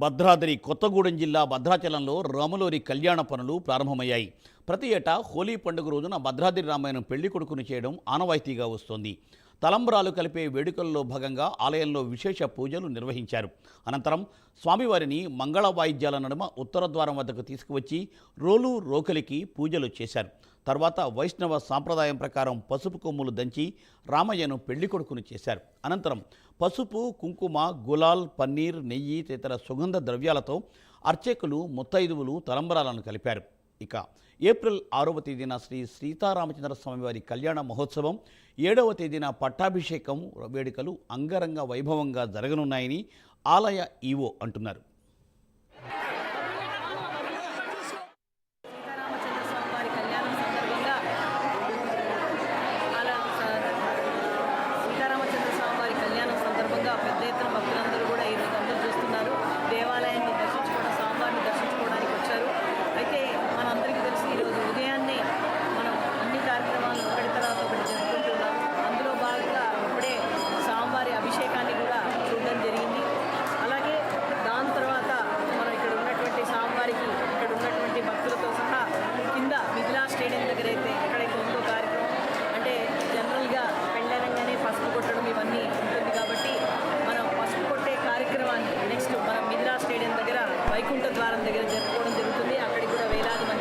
భద్రాద్రి కొత్తగూడెం జిల్లా భద్రాచలంలో రాములోరి కళ్యాణ పనులు ప్రారంభమయ్యాయి. ప్రతి ఏటా హోలీ పండుగ రోజున భద్రాద్రి రామాయణం పెళ్ళి కొడుకును చేయడం ఆనవాయితీగా వస్తోంది. తలంబ్రాలు కలిపే వేడుకల్లో భాగంగా ఆలయంలో విశేష పూజలు నిర్వహించారు. అనంతరం స్వామివారిని మంగళ వాయిద్యాల నడుమ ఉత్తర ద్వారం వద్దకు తీసుకువచ్చి రోలు రోకలికి పూజలు చేశారు. తర్వాత వైష్ణవ సాంప్రదాయం ప్రకారం పసుపు కొమ్ములు దంచి రామయ్యను పెళ్ళి కొడుకును చేశారు. అనంతరం పసుపు కుంకుమ గులాల్ పన్నీర్ నెయ్యి తదితర సుగంధ ద్రవ్యాలతో అర్చకులు ముత్తైదువులు తలంబరాలను కలిపారు. ఇక ఏప్రిల్ ఆరవ తేదీన శ్రీ సీతారామచంద్ర స్వామివారి కళ్యాణ మహోత్సవం ఏడవ తేదీన పట్టాభిషేకం వేడుకలు అంగరంగ వైభవంగా జరగనున్నాయని ఆలయ ఈవో అంటున్నారు. దగ్గరైతే అయితే ఎక్కడైతే ఉందో కార్యక్రమం. అంటే జనరల్గా పెళ్ళనంగానే పసుపు కొట్టడం ఇవన్నీ ఉంటుంది కాబట్టి మనం పసుపు కొట్టే కార్యక్రమాన్ని నెక్స్ట్ మనం మిథిలా స్టేడియం దగ్గర వైకుంఠ ద్వారం దగ్గర జరుపుకోవడం జరుగుతుంది. అక్కడికి కూడా వేలాది మంది